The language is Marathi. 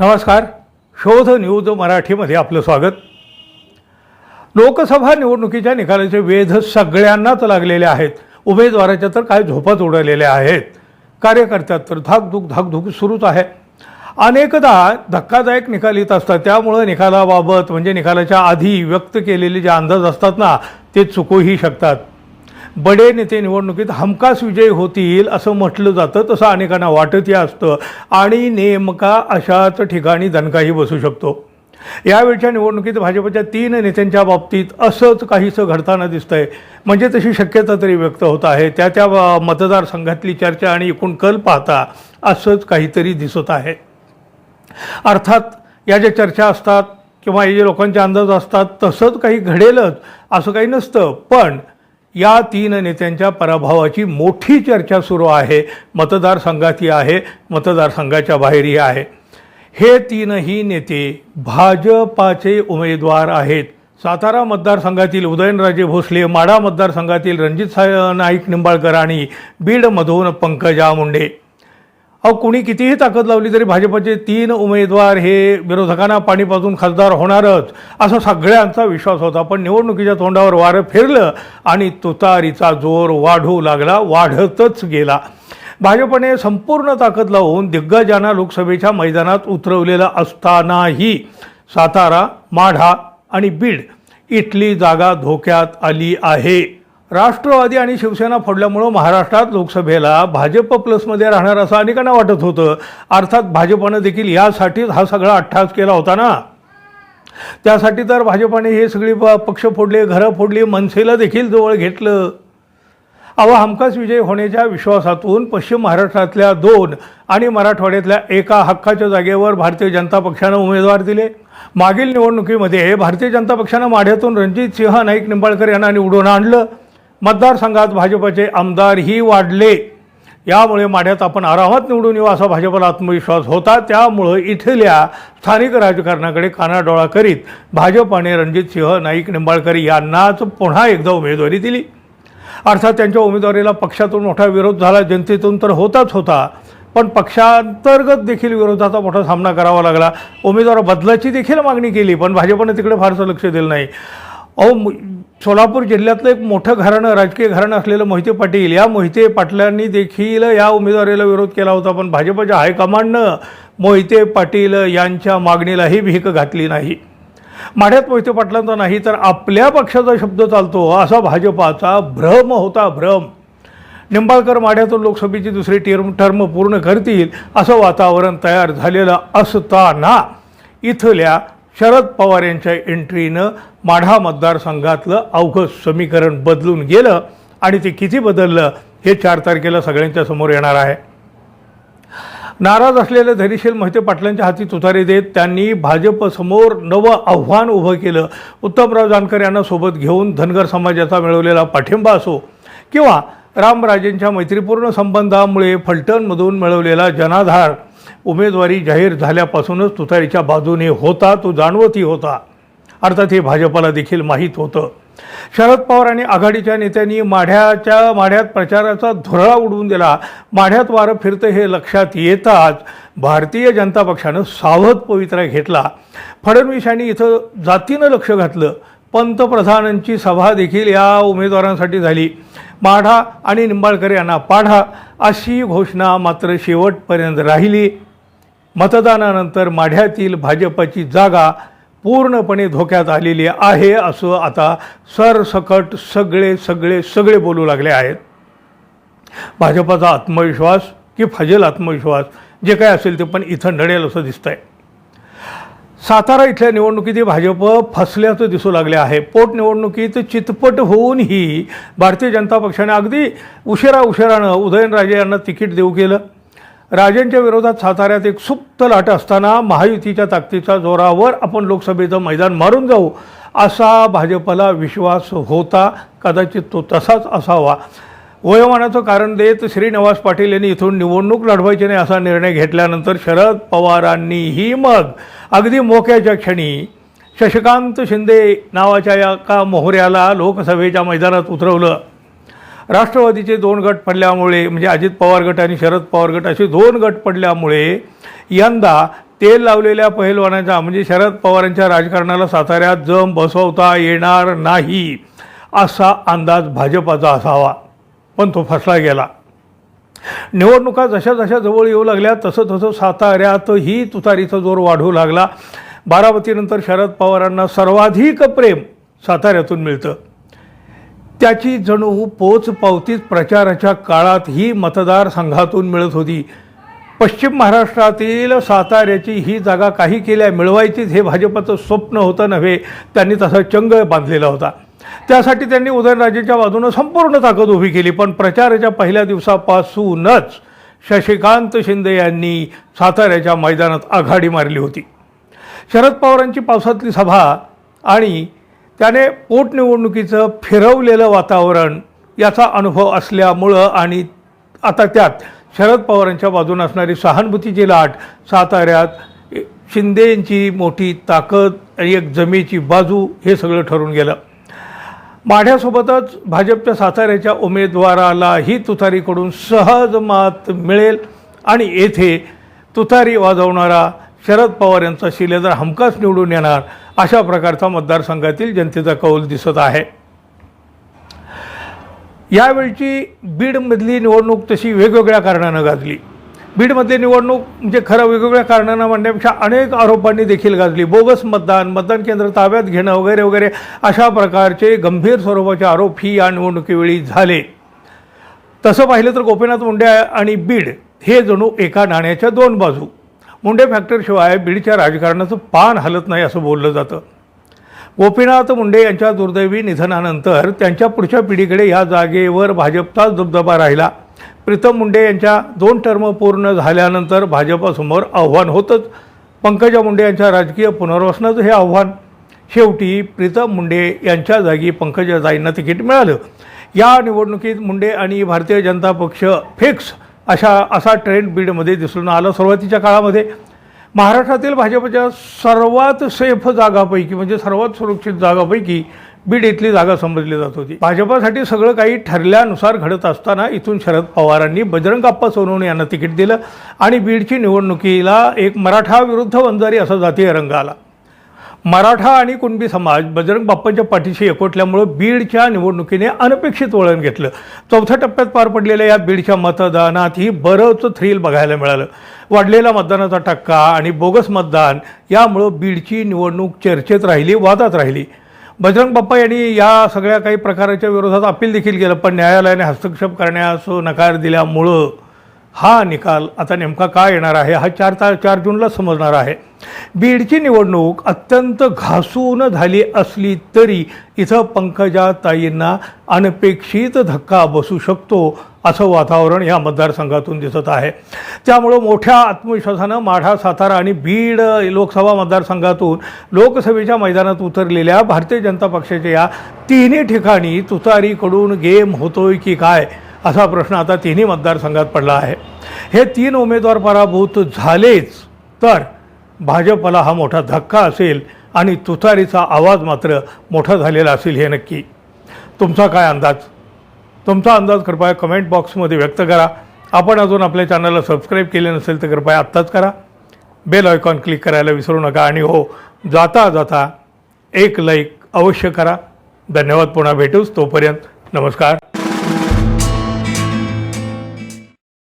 नमस्कार. शोध न्यूज मराठीमध्ये आपलं स्वागत. लोकसभा निवडणुकीच्या निकालाचे वेध सगळ्यांनाच लागलेले आहेत. उमेदवाराच्या तर काय झोपाच उडालेल्या आहेत. कार्यकर्त्यात तर धाकधूक धाकधूक सुरूच आहे. अनेकदा धक्कादायक निकाल येत असतात. त्यामुळं निकालाबाबत म्हणजे निकालाच्या आधी व्यक्त केलेले जे अंदाज असतात ना ते चुकूही शकतात. बडे नेते निवडणुकीत हमखास विजयी होतील असं म्हटलं जातं तसं अनेकांना वाटतही असतं. आणि नेमका अशाच ठिकाणी दणकाही बसू शकतो. यावेळच्या निवडणुकीत भाजपच्या तीन नेत्यांच्या बाबतीत असंच काहीसं घडताना दिसतंय. म्हणजे तशी शक्यता तरी व्यक्त होत आहे. त्या त्या मतदारसंघातली चर्चा आणि एकूण कल पाहता असंच काहीतरी दिसत आहे. अर्थात या ज्या चर्चा असतात किंवा हे जे लोकांचे अंदाज असतात तसंच काही घडेलच असं काही नसतं. पण या तीन नेत्यांच्या पराभवाची मोठी चर्चा सुरू आहे. मतदारसंघातही आहे. मतदारसंघाच्या बाहेरही आहे. हे तीनही नेते भाजपाचे उमेदवार आहेत. सातारा मतदारसंघातील उदयनराजे भोसले माडा मतदारसंघातील रणजित सा नाईक निंबाळकर आणि बीडमधून पंकजा मुंडे. अहो कुणी कितीही ताकद लावली तरी भाजपचे तीन उमेदवार हे विरोधकांना पाणी पाजून खासदार होणारच असा सगळ्यांचा विश्वास होता. पण निवडणुकीच्या तोंडावर वारं फिरलं आणि तुतारीचा जोर वाढू लागला वाढतच गेला. भाजपने संपूर्ण ताकद लावून दिग्गजांना लोकसभेच्या मैदानात उतरवलेलं असतानाही सातारा माढा आणि बीड इथली जागा धोक्यात आली आहे. राष्ट्रवादी आणि शिवसेना फोडल्यामुळं महाराष्ट्रात लोकसभेला भाजप प्लसमध्ये राहणार असं अनेकांना वाटत होतं. अर्थात भाजपनं देखील यासाठीच हा सगळा अठ्ठास केला होता ना? त्यासाठी तर भाजपाने हे सगळी प- पक्ष फोडले घरं फोडली मनसेला देखील जवळ घेतलं. अहो हमखास विजय होण्याच्या विश्वासातून पश्चिम महाराष्ट्रातल्या दोन आणि मराठवाड्यातल्या एका हक्काच्या जागेवर भारतीय जनता पक्षानं उमेदवार दिले. मागील निवडणुकीमध्ये भारतीय जनता पक्षानं माढ्यातून रणजित सिंह नाईक निंबाळकर यांना निवडून आणलं. मतदारसंघात भाजपचे आमदारही वाढले. यामुळे माढ्यात आपण आरामात निवडून येऊ असा भाजपला आत्मविश्वास होता. त्यामुळं इथल्या स्थानिक राजकारणाकडे कानाडोळा करीत भाजपाने रणजित सिंह नाईक निंबाळकर यांनाच पुन्हा एकदा उमेदवारी दिली. अर्थात त्यांच्या उमेदवारीला पक्षातून मोठा विरोध झाला. जनतेतून तर होताच होता. पण पक्षांतर्गत देखील विरोधाचा मोठा सामना करावा लागला. उमेदवार बदलाची देखील मागणी केली पण भाजपने तिकडे फारसं लक्ष दिलं नाही. अहो मु- सोलापूर जिल्ह्यातलं एक मोठं घराणं राजकीय घराणं असलेलं मोहिते पाटील. या मोहिते पाटलांनी देखील या उमेदवारीला विरोध केला होता पण भाजपच्या हायकमांडनं मोहिते पाटील यांच्या मागणीलाही भीक घातली नाही. माढ्यात मोहिते पाटलांचा नाही तर आपल्या पक्षाचा शब्द चालतो असा भाजपाचा भ्रम होता भ्रम. निंबाळकर माढ्यातून लोकसभेची दुसरी टर्म टर्म पूर्ण करतील असं वातावरण तयार झालेलं असताना इथल्या शरद पवार यांच्या एंट्रीनं माढा मतदारसंघातलं अवघं समीकरण बदलून गेलं आणि ते किती बदललं हे चार तारखेला सगळ्यांच्या समोर येणार आहे. नाराज असलेले धैर्यशील मोहिते पाटलांच्या हाती तुतारी देत त्यांनी भाजपसमोर नवं आव्हान उभं केलं. उत्तमराव जानकर यांना सोबत घेऊन धनगर समाजाचा मिळवलेला पाठिंबा असो किंवा रामराजेंच्या मैत्रीपूर्ण संबंधामुळे फलटणमधून मिळवलेला जनाधार उमेदवारी जाहीर झाल्यापासूनच तुतारीच्या बाजूने होता तो जाणवतही होता. अर्थात हे भाजपला देखील माहीत होतं. शरद पवार आणि आघाडीच्या नेत्यांनी माढ्याच्या माढ्यात प्रचाराचा धुरळा उडवून दिला. माढ्यात वारं फिरतं हे लक्षात येताच भारतीय जनता पक्षानं सावध पवित्रा घेतला. फडणवीस यांनी इथं जातीनं लक्ष घातलं. पंतप्रधानांची सभा देखील या उमेदवारांसाठी झाली. माढा आणि निंबाळकर यांना पाढा अशी घोषणा मात्र शेवटपर्यंत राहिली. मतदानानंतर माढ्यातील भाजपची जागा पूर्णपणे धोक्यात आलेली आहे असं आता सरसकट सगळे सगळे सगळे बोलू लागले आहेत. भाजपाचा आत्मविश्वास की फजेल आत्मविश्वास जे काय असेल ते पण इथं नडेल असं दिसतंय. सातारा इथल्या निवडणुकीत भाजप फसल्याचं दिसू लागले आहे. पोटनिवडणुकीत चितपट होऊनही भारतीय जनता पक्षाने अगदी उशिरा उशिरानं उदयनराजे यांना तिकीट देऊ केलं. राजेंच्या विरोधात साताऱ्यात एक सुप्त लाट असताना महायुतीच्या ताकदीच्या जोरावर आपण लोकसभेचं मैदान मारून जाऊ असा भाजपला विश्वास होता. कदाचित तो तसाच असावा. वयोमानाचं कारण देत श्रीनिवास पाटील यांनी इथून निवडणूक लढवायची नाही असा निर्णय घेतल्यानंतर शरद पवारांनीही मग अगदी मोक्याच्या क्षणी शशकांत शिंदे नावाच्या या का मोहऱ्याला लोकसभेच्या मैदानात उतरवलं. राष्ट्रवादीचे दोन गट पडल्यामुळे म्हणजे अजित पवार गट आणि शरद पवार गट असे दोन गट पडल्यामुळे यंदा तेल लावलेल्या पहिलवानाच्या म्हणजे शरद पवारांच्या राजकारणाला साताऱ्यात जम बसवता येणार नाही असा अंदाज भाजपाचा असावा. पण तो फसला गेला. निवडणुका जशा जशा जवळ येऊ लागल्या तसं तसं साताऱ्यातही तुतारीचा जोर वाढू लागला. बारामतीनंतर शरद पवारांना सर्वाधिक प्रेम साताऱ्यातून मिळतं. त्याची जणू पोच पावतीच प्रचाराच्या काळात ही मतदारसंघातून मिळत होती. पश्चिम महाराष्ट्रातील साताऱ्याची ही जागा काही केल्या मिळवायचीच हे भाजपचं स्वप्न होतं नव्हे त्यांनी तसा चंग बांधलेला होता. त्यासाठी त्यांनी उदयनराजेंच्या बाजूनं संपूर्ण ताकद उभी केली. पण प्रचाराच्या पहिल्या दिवसापासूनच शशिकांत शिंदे यांनी साताऱ्याच्या मैदानात आघाडी मारली होती. शरद पवारांची पावसातली सभा आणि त्याने पोटनिवडणुकीचं फिरवलेलं वातावरण याचा अनुभव असल्यामुळं आणि आता त्यात शरद पवारांच्या बाजूने असणारी सहानुभूतीची लाट साताऱ्यात शिंदेंची मोठी ताकद आणि एक जमेची बाजू हे सगळं ठरून गेलं. माढ्यासोबतच भाजपच्या साताऱ्याच्या उमेदवारालाही तुतारीकडून सहज मात मिळेल. आणि येथे तुतारी वाजवणारा शरद पवार यांचा शिलेदार हमखास निवडून येणार अशा प्रकारचा मतदारसंघातील जनतेचा कौल दिसत आहे. यावेळची बीडमधली निवडणूक तशी वेगवेगळ्या कारणानं गाजली. बीडमधली निवडणूक म्हणजे खरं वेगवेगळ्या कारणानं म्हणण्यापेक्षा अनेक आरोपांनी देखील गाजली. बोगस मतदान मतदान केंद्र ताब्यात घेणं वगैरे वगैरे अशा प्रकारचे गंभीर स्वरूपाचे आरोप ही या निवडणुकीवेळी झाले. तसं पाहिलं तर गोपीनाथ मुंडे आणि बीड हे जणू एका नाण्याच्या दोन बाजू. मुंडे फॅक्टरशिवाय बीडच्या राजकारणाचं पान हलत नाही असं बोललं जातं. गोपीनाथ मुंडे यांच्या दुर्दैवी निधनानंतर त्यांच्या पुढच्या पिढीकडे या जागेवर भाजपचाच दबदबा राहिला. प्रीतम मुंडे यांच्या दोन टर्म पूर्ण झाल्यानंतर भाजपासमोर आव्हान होतंच. पंकजा मुंडे यांच्या राजकीय पुनर्वसनाचं हे आव्हान. शेवटी प्रीतम मुंडे यांच्या जागी पंकजाताईंना तिकीट मिळालं. या निवडणुकीत मुंडे आणि भारतीय जनता पक्ष फिक्स अशा असा ट्रेंड बीडमध्ये दिसून आला सुरुवातीच्या काळामध्ये. महाराष्ट्रातील भाजपच्या सर्वात सेफ जागापैकी म्हणजे सर्वात सुरक्षित जागापैकी बीड इथली जागा समजली जात होती. भाजपासाठी सगळं काही ठरल्यानुसार घडत असताना इथून शरद पवारांनी बजरंगाप्पा सोनवणे यांना तिकीट दिलं आणि बीडची निवडणुकीला एक मराठा विरुद्ध वंजारी असा जातीय रंग आला. मराठा आणि कुणबी समाज बजरंग बाप्पांच्या पाठीशी एकवटल्यामुळं बीडच्या निवडणुकीने अनपेक्षित वळण घेतलं. चौथ्या टप्प्यात पार पडलेल्या या बीडच्या मतदानातही बरंच थ्रिल बघायला मिळालं. वाढलेला मतदानाचा टक्का आणि बोगस मतदान यामुळं बीडची निवडणूक चर्चेत राहिली वादात राहिली. बजरंग बाप्पा यांनी या सगळ्या काही प्रकाराच्या विरोधात अपील देखील केलं पण न्यायालयाने हस्तक्षेप करण्यास नकार दिल्यामुळं हा निकाल आता नेमका काय येणार आहे हा चार ता चार जूनला समजणार आहे. बीडची निवडणूक अत्यंत घासून झाली असली तरी इथं पंकजाताईंना अनपेक्षित धक्का बसू शकतो असं वातावरण या मतदारसंघातून दिसत आहे. त्यामुळं मोठ्या आत्मविश्वासानं माढा सातारा आणि बीड लोकसभा मतदारसंघातून लोकसभेच्या मैदानात उतरलेल्या भारतीय जनता पक्षाच्या या तिन्ही ठिकाणी तुतारीकडून गेम होतोय की काय? असा प्रश्न आता तिन्ही मतदारसंघात पडला आहे. हे तीन उमेदवार पराभूत झालेच तर भाजपला हा मोठा धक्का असेल आणि तुतारीचा आवाज मात्र मोठा झालेला असेल हे नक्की. तुमचा काय अंदाज? तुमचा अंदाज कृपया कमेंट बॉक्समध्ये व्यक्त करा. आपण अजून आपल्या चॅनलला सबस्क्राईब केले नसेल तर कृपया आत्ताच करा. बेल आयकॉन क्लिक करायला विसरू नका आणि हो जाता जाता एक लाईक अवश्य करा. धन्यवाद पुन्हा भेटूच. तोपर्यंत नमस्कार.